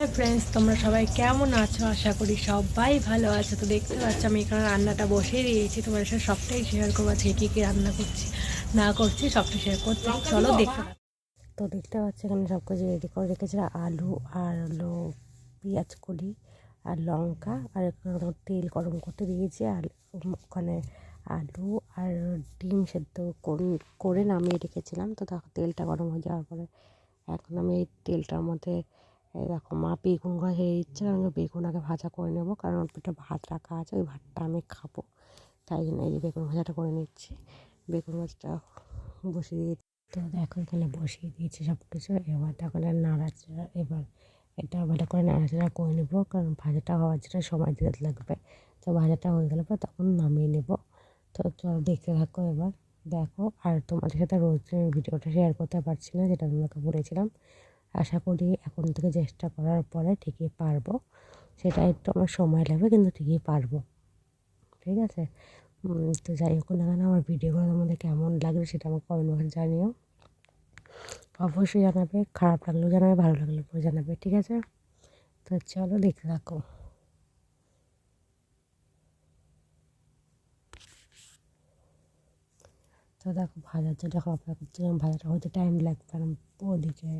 Friends তোমরা সবাই কেমন আছো? আশা করি সবাই ভালো আছো। তো দেখতে পাচ্ছ, আমি এখানে রান্নাটা বসিয়ে দিয়েছি। তোমার সাথে সবটাই শেয়ার করব। আজকে কী কী রান্না করছি, না করছি, সবটাই শেয়ার করছি। চলো দেখতে তো দেখতে পাচ্ছি, এখানে সব কিছু রেডি করে রেখেছি। আলু, আর হলো পেঁয়াজ কলি, আর লঙ্কা, আর তেল গরম করতে দিয়েছি। আর ওখানে আলু আর ডিম সেদ্ধ করে নামিয়ে রেখেছিলাম। তো তেলটা গরম হয়ে যাওয়ার পরে এখন আমি এই তেলটার মধ্যে এই দেখো, মা বেগুন ভাজা দিচ্ছে, আমি বেগুন আগে ভাজা করে নেব, কারণ অল্প একটু ভাত রাখা আছে, ওই ভাতটা আমি খাব। তাই জন্য এই যে বেগুন ভাজাটা করে নিচ্ছি। বেগুন ভাজাটা বসিয়ে দিয়ে তো দেখো, এখানে বসিয়ে দিয়েছি সব কিছু এবার দেখো নাড়াচাড়া, এবার এটা ভালো করে নাড়াচাড়া করে নেব, কারণ ভাজাটা হওয়ার জন্য সময় দিতে লাগবে। তো ভাজাটা হয়ে গেলে পর তখন নামিয়ে নেব। তো চলো দেখতে থাকো এবার। দেখো, আর তোমাদের সাথে রোজ ভিডিওটা শেয়ার করতে পারছি না, যেটা তোমাকে বলেছিলাম। আশা করি এখন থেকে চেষ্টা করার পরে ঠিকই পারব। সেটা একটু আমার সময় লাগবে, কিন্তু ঠিকই পারব। ঠিক আছে? তো যাই হোক, না কেন আমার ভিডিওগুলো তোমাদের কেমন লাগবে সেটা আমাকে কমেন্ট বক্সে জানিও। অবশ্যই জানাবে, খারাপ লাগলেও জানাবে, ভালো লাগলেও জানাবে, ঠিক আছে? তো চলো দেখতে থাকো। তো দেখো, ভাজার জন্য অপেক্ষা করছিলাম, ভাজাটা হতে টাইম লাগবে কারণ ওদিকে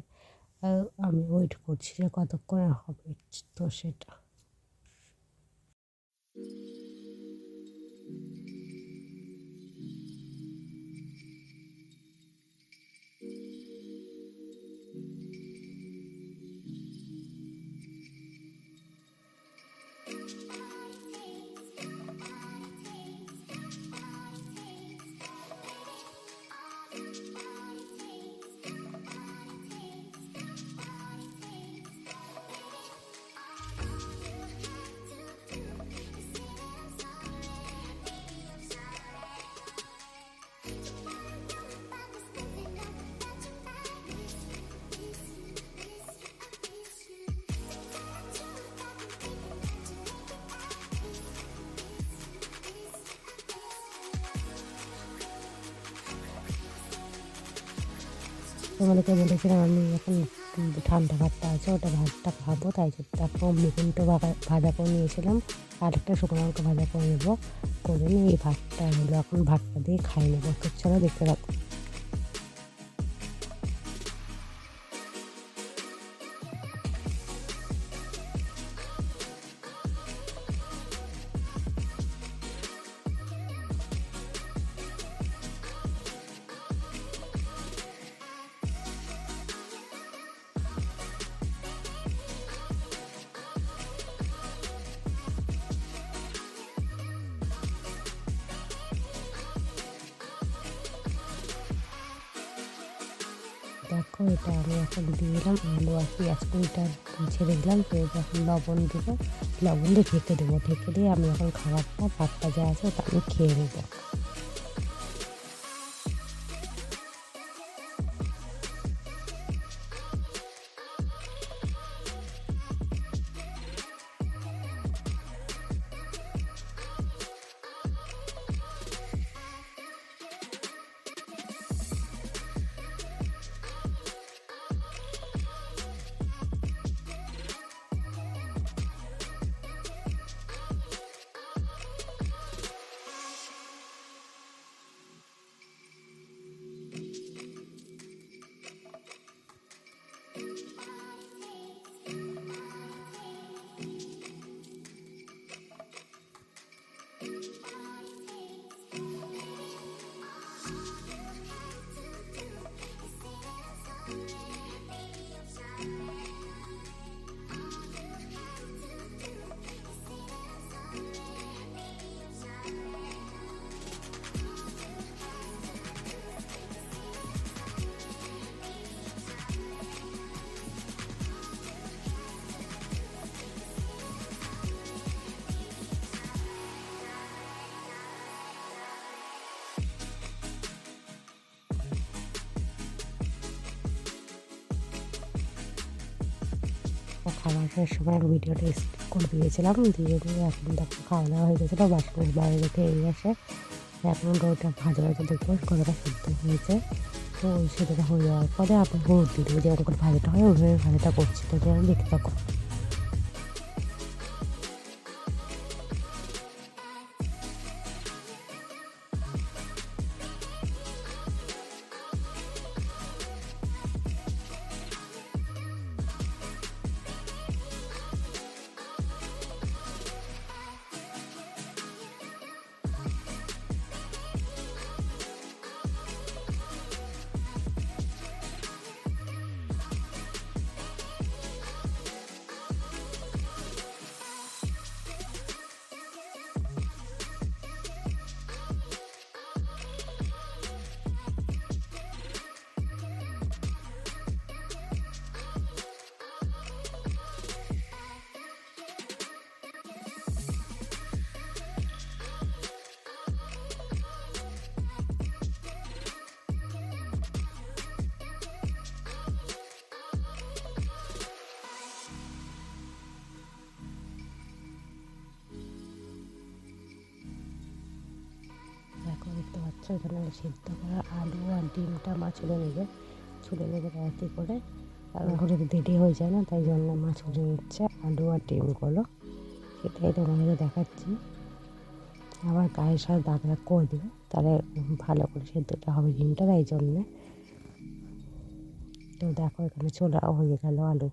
আমি ওয়েট করছি যে কতক্ষণে হবে তো সেটা। তোমাদেরকে বলেছিলাম আমি এখন ঠান্ডা ভাতটা আছে, ওটা ভাতটা খাব, তাই জন্য এখন বেগুনটা ভাজা করে নিয়েছিলাম, আর একটা শুকনো লঙ্কা ভাজা করে নেব। করে নিয়ে এই ভাতটা হলো এখন ভাতটা দিয়ে খাই নেব। চলো দেখতে থাকো। দেখো, এটা আমি এখন দিয়ে দিলাম আলু আর পেঁয়াজ কুড়িটা ছেড়ে দিলাম। তো এখন লবণ দেবো। লবণ দিয়ে ঢেকে দেবো। ঢেকে দিয়ে আমি এখন খাবারটা, ভাতটা যা আছে ওটা আমি খেয়ে নেব। খাবারের সময় ভিডিওটা স্কিপ করে দিয়েছিলাম। দিয়ে দিয়ে এখন দেখো খাওয়া দাওয়া হয়ে গেছিল বাসন বাইরে রেখে এই আসে। এখন ওটা ভাজা ভাজা দেখব কতটা সিদ্ধ হয়েছে। তো সেটা হয়ে যাওয়ার পরে আপনি হলুদ দিয়ে যেরকম করে ভাজাটা হয়, ওইভাবে ভাজাটা করছি। তো আমি দেখতে থাকো। সেখানে সিদ্ধ করা আলু আর ডিমটা মা ছুলে নেবে। ছুলে নেবে রাতে করে। কারণ তো দেরি হয়ে যায় না, তাই জন্য মা ছুলে নিচ্ছে, আলু আর ডিমগুলো। সেটাই তোমাদেরকে দেখাচ্ছি। আবার গায়ের সাথে দাগ দাগ করে দেবে, তাহলে ভালো করে সেদ্ধটা হবে ডিমটা, তাই জন্যে। তো দেখো, এখানে ছোলা হয়ে গেল আলু।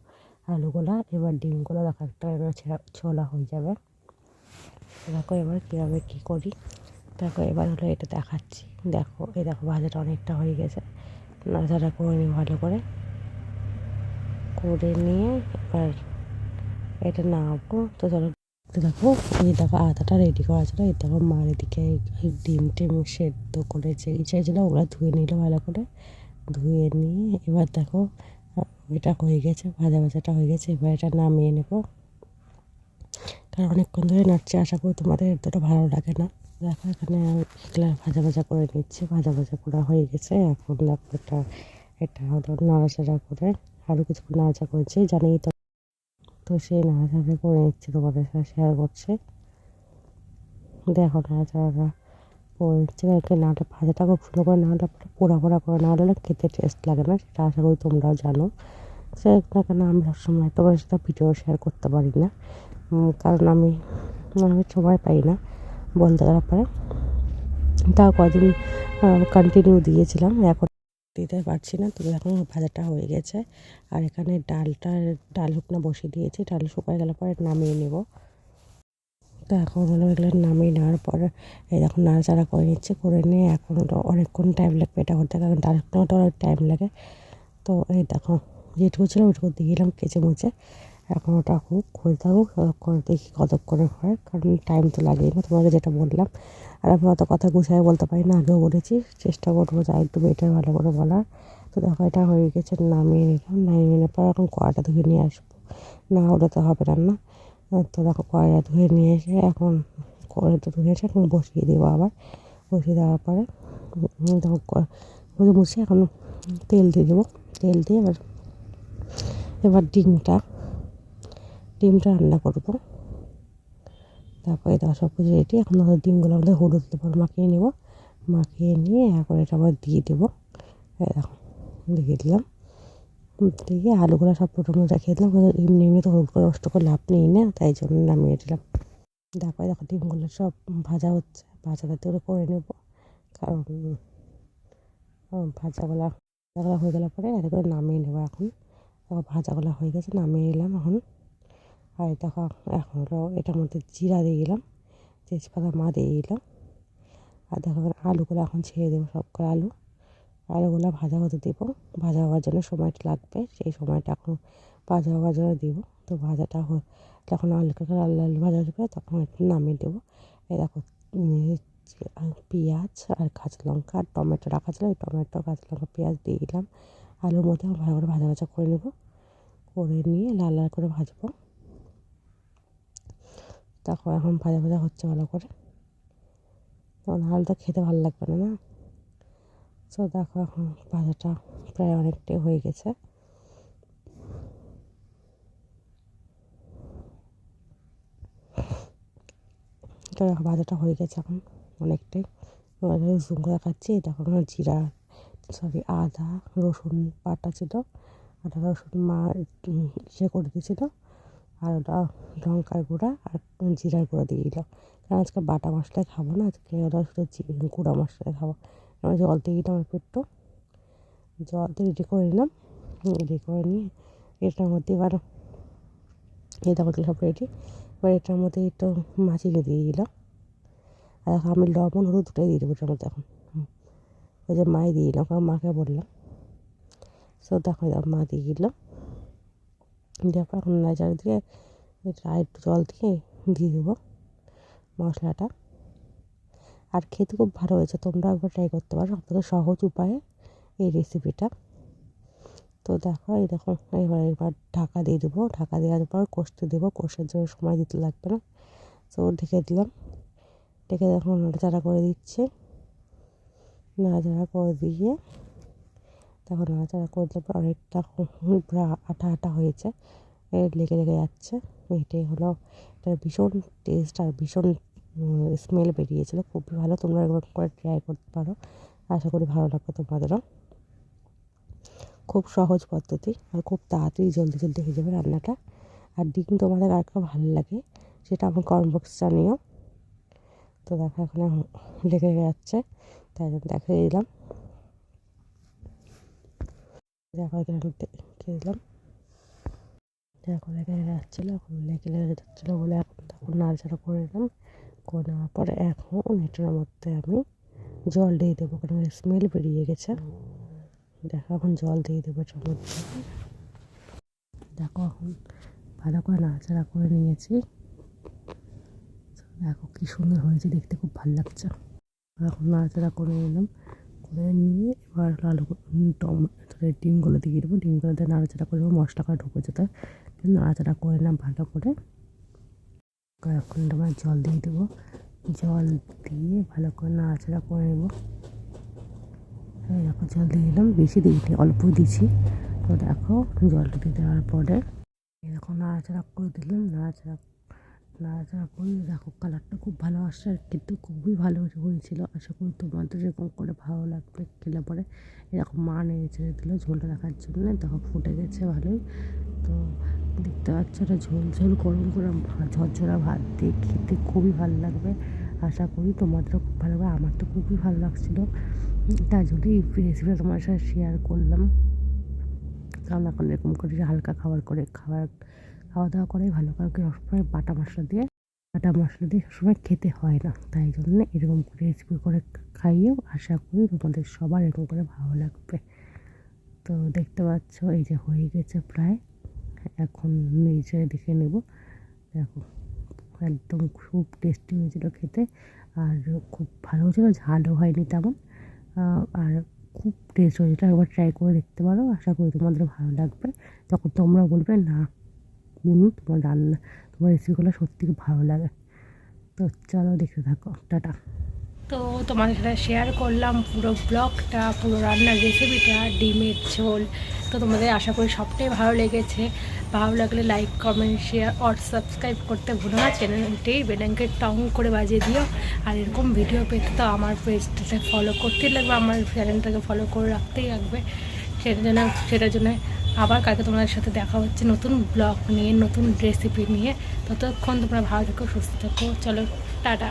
আলুগুলো, এবার ডিমগুলো দেখো একটা ছোলা হয়ে যাবে। দেখো এবার কীভাবে কী করি। দেখো এবার হলো এটা দেখাচ্ছি। দেখো, এই দেখো ভাজাটা অনেকটা হয়ে গেছে। নাড়াচাড়া করে নিই ভালো করে। করে নিয়ে এবার এটা নাড়বো তো চলো দেখো, এই দেখো আদাটা রেডি করা ছিল। এই দেখো মার এদিকে ডিম টিম সেদ্ধ করেছে। ইচ্ছা ছিল ওগুলো ধুয়ে নিল ভালো করে। ধুয়ে নিয়ে এবার দেখো, এটা হয়ে গেছে, ভাজা ভাজাটা হয়ে গেছে। এবার এটা নামিয়ে নেব। কারণ অনেকক্ষণ ধরে নাড়ছি, আশা করি তোমাদের এতটা ভালো লাগে না। দেখো, এখানে এগুলা ভাজা ভাজা করে নিচ্ছি। ভাজা ভাজা করা হয়ে গেছে। এখন দেখো এটা হলো নাড়াচাড়া করে আরও কিছুক্ষণ নাড়াচাড়া করেছি। জানেই তো তো সেই নাড়াচাড়া করে নিচ্ছি তোমাদের সাথে শেয়ার করছে। দেখো নাড়াচাড়া করে নিচ্ছি কারণ নাড়া, ভাজাটা খুব সুন্দর করে পরে পোড়া পোড়া করে নাড়ালে খেতে টেস্ট লাগে না, সেটা আশা করি তোমরাও জানো। সে কেন, আমি সবসময় তোমার সাথে ভিডিও শেয়ার করতে পারি না। কারণ আমি আমি সময় পাই না। বলতে গেলে পরে তাও কদিন কন্টিনিউ দিয়েছিলাম, এখন দিতে পারছি না, তো এখন ভাজাটা হয়ে গেছে। আর এখানে ডালটা, ডাল শুকনো বসিয়ে দিয়েছি, ডাল শুকায় গেলে পরে নামিয়ে নেব। তো এখন হলো এগুলো নামিয়ে নেওয়ার পর, এই দেখুন নাড়াচাড়া করে নিচ্ছে, করে নিয়ে এখন অনেকক্ষণ টাইম লাগবে এটা করতে, কারণ ডাল শুকনোটা অনেক টাইম লাগে। তো এই দেখো, যেটুকু ছিল ওইটুকু দিয়ে দিলাম কেচে মুচে এখন ওটা হোক হয়ে থাকুক দেখি কতক্ষণে হয়, কারণ টাইম তো লাগেই না। তোমাকে যেটা বললাম, আর আমি অত কথা গুছিয়ে বলতে পারি না, আগেও বলেছি, চেষ্টা করব যা একটু বেটার ভালো করে বলার। তো দেখো, এটা হয়ে গেছে, নামিয়ে নিলাম, নামিয়ে নেওয়ার পর এখন কড়াটা ধুয়ে নিয়ে আসব। না ওটা তো হবে রান্না তো দেখো, কড়াইটা ধুয়ে নিয়ে এসে এখন কড়াইটা ধুয়ে এসে এখন বসিয়ে দেবো আবার। বসিয়ে দেওয়ার পরে দেখো মুছে এখন তেল দিয়ে দেবো, তেল দিয়ে এবার এবার ডিমটা ডিমটা রান্না করব। তারপরে দেখো সব রেডি। এখন ডিমগুলো আমাদের হলুদ দেবো মাখিয়ে নেব। মাখিয়ে নিয়ে এখন এটা আবার দিয়ে দেবো। এই দিয়ে দিলাম। দিয়ে আলুগুলো সব প্রথম রেখে দিলাম। এমনি এমনি তো হলুদ করে নষ্ট করে লাভ নেই না, তাই জন্য নামিয়ে দিলাম। তারপরে দেখো ডিমগুলো সব ভাজা হচ্ছে। ভাজা তাতে করে নেব। কারণ ভাজাগুলা, ভাজাগুলো হয়ে গেলে পরে এত করে নামিয়ে নেব এখন। ভাজাগুলো হয়ে গেছে, নামিয়ে নিলাম এখন। আর দেখো, এখন হলো এটার মধ্যে জিরা দিয়ে দিলাম, তেজপাতা মা দিয়ে দিলাম। আর দেখো, আলুগুলো এখন ছেড়ে দেবো সব করে আলু। আলুগুলো ভাজা হতে দেবো, ভাজা হওয়ার জন্য সময়টা লাগবে, সেই সময়টা এখন ভাজা হওয়ার জন্য দেবো। তো ভাজাটা যখন আলু লাল লাল ভাজা হবে তখন একটু নামিয়ে দেবো। এই দেখো পেঁয়াজ আর কাঁচা লঙ্কা আর টমেটো রাখা ছিল ওই টমেটো, কাঁচা লঙ্কা, পেঁয়াজ দিয়ে দিলাম। আলুর মধ্যে ভালো করে ভাজা ভাজা করে নেব। করে নিয়ে লাল লাল করে ভাজবো। তারপর এখন ভাজা ভাজা হচ্ছে ভালো করে। তখন আলুটা খেতে ভালো লাগবে না না? তো দেখো এখন ভাজাটা প্রায় অনেকটাই হয়ে গেছে। দেখো ভাজাটা হয়ে গেছে এখন অনেকটাই। জুম করে দেখাচ্ছি এই দেখো আমার জিরা, সরি আদা, রসুন বাটা ছিল। আদা রসুন মা ইয়ে করে দিয়েছিল। আর ওটা লঙ্কার গুঁড়া আর জিরার গুঁড়া দিয়ে দিলাম। কারণ আজকে বাটা মশলা খাব না, আজকে ওটা শুধু গুঁড়া মশলা খাব। আমি জল দিয়ে দিলাম অল্প একটু। জল দিয়ে রেডি করে নিলাম। রেডি করে নিয়ে এটার মধ্যে এবার এই দেখো সব রেডি এবার এটার মধ্যে একটু মাছিকে দিয়ে দিলাম। আর এখন আমি লবণ, হলুদ দুটোই দিয়ে দেবো এটার মধ্যে এখন। ওই যে মাই দিয়ে দিলাম, কারণ মাকে বললাম। সো দেখো মা দিয়ে দিলাম। দেওয়ার পর এখন নাচার দিয়ে এটা একটু জল দিয়ে দিয়ে দেবো মশলাটা। আর খেতে খুব ভালো হয়েছে তোমরা একবার ট্রাই করতে পারো সবথেকে সহজ উপায়ে এই রেসিপিটা তো দেখো, এই দেখো, এবার এবার ঢাকা দিয়ে দেবো। ঢাকা দেওয়ার পর কষতে দেবো, কষার জন্য সময় দিতে লাগবে না। তো ঢেকে দিলাম। ঢেকে দেখো নাড়াচাড়া করে দিচ্ছে। নাড়াচাড়া করে দিয়ে দেখো নাড়াচাড়া করে দেওয়ার অনেকটা পুরো আটা আটা হয়েছে। লেগে লেগে যাচ্ছে। এটাই হলো, এটা ভীষণ টেস্ট আর ভীষণ স্মেল বেরিয়েছিল। খুবই ভালো, তোমরা একবার করে ট্রাই করতে পারো। আশা করি ভালো লাগবে তোমাদেরও। খুব সহজ পদ্ধতি আর খুব তাড়াতাড়ি জলদি জলদি হয়ে যাবে রান্নাটা। আর ডিম তোমাদের আর একটা ভালো লাগে, সেটা আমার কমেন্ট বক্স জানিও। তো দেখো, এখানে লেগে যাচ্ছে। তাই জন্য দেখিয়ে দিলাম। দেখো, এখানে দেখিয়ে দিলাম দেখো লেগে যাচ্ছিল, এখন লেগে লেগে যাচ্ছিল বলে এখন তখন নাড়াচাড়া করে নিলাম। করে নেওয়ার পরে এখন এটার মধ্যে আমি জল দিয়ে দেবো কারণ স্মেল বেরিয়ে গেছে। দেখো, এখন জল দিয়ে দেবো এটার মধ্যে। দেখো, এখন ভালো করে নাড়াচাড়া করে নিয়েছি। দেখো, কি সুন্দর হয়েছে, দেখতে খুব ভালো লাগছে। এখন নাড়াচাড়া করে নিলাম। করে নিয়ে এবার আলু টমেটো ডিমগুলো দিয়ে দেবো। ডিমগুলো দিয়ে নাড়াচাড়া করে দেবো মশলাটা ঢুকে যেতে। নাড়াচাড়া করে নিলাম ভালো করে এখন তোমার জল দিয়ে দেবো। জল দিয়ে ভালো করে নাড়াচাড়া করে নেব। দেখো জল দিয়ে দিলাম, বেশি দিইনি অল্প দিয়েছি তো দেখো জলটা দিয়ে দেওয়ার পরে এরকম নাড়াচাড়া করে দিলাম, নাড়াচাড়া নাড়াচাড়া করে, দেখো কালারটা খুব ভালো আসছে আর কিন্তু খুবই ভালো হয়েছিল। আশা করি তোমাদের এরকম করে ভালো লাগবে, খেলে পরে এরকম মা নেড়ে ছেড়ে দিল ঝোলটা দেখার জন্য। দেখো, ফুটে গেছে ভালোই। তো দেখতে পাচ্ছ, এটা ঝোল ঝোল গরম গরম ঝরঝরা ভাত দিয়ে খেতে খুবই ভালো লাগবে। আশা করি তোমাদেরও খুব ভালো লাগবে, আমার তো খুবই ভালো লাগছিল। তার জন্য এই রেসিপিটা তোমার সাথে শেয়ার করলাম। কারণ এখন এরকম করে হালকা খাবার করে খাবার খাওয়া দাওয়া করাই ভালো করে সবসময় বাটা মশলা দিয়ে, বাটা মশলা দিয়ে সবসময় খেতে হয় না। তাই জন্য এরকম করে রেসিপি করে খাইয়েও আশা করি তোমাদের সবার এরকম করে ভালো লাগবে। তো দেখতে পাচ্ছ, এই যে হয়ে গেছে প্রায়। এখন নিচে দেখে নেব। দেখো, একদম খুব টেস্টি হয়েছিল খেতে, আর খুব ভালো হয়েছিল, ঝালও হয়নি তেমন। আর খুব টেস্ট হয়েছিল, একবার ট্রাই করে দেখতে পারো, আশা করি তোমাদের ভালো লাগবে। তখন তোমরা বলবে, না বুনু তোমার রান্না, তোমার রেসিপিগুলো সত্যি ভালো লাগে। তো চলো দেখতে থাকো, টাটা। তো তোমাদের সাথে শেয়ার করলাম পুরো ব্লগটা পুরো রান্নার রেসিপিটা ডিমের ঝোল। তো তোমাদের আশা করি সবটাই ভালো লেগেছে। ভালো লাগলে লাইক কমেন্ট শেয়ার আর সাবস্ক্রাইব করতে ভুলো না। চ্যানেলটি বেলাঙ্কে টং করে বাজিয়ে দিও। আর এরকম ভিডিও পেতে তো আমার পেজটাতে ফলো করতেই লাগবে, আমার চ্যানেলটাকে ফলো করে রাখতেই লাগবে। সেটার জন্য সেটার জন্য আবার কালকে তোমাদের সাথে দেখা হচ্ছে নতুন ব্লগ নিয়ে, নতুন রেসিপি নিয়ে। ততক্ষণ তোমরা ভালো থেকো, সুস্থ থেকো। চলো, টাটা।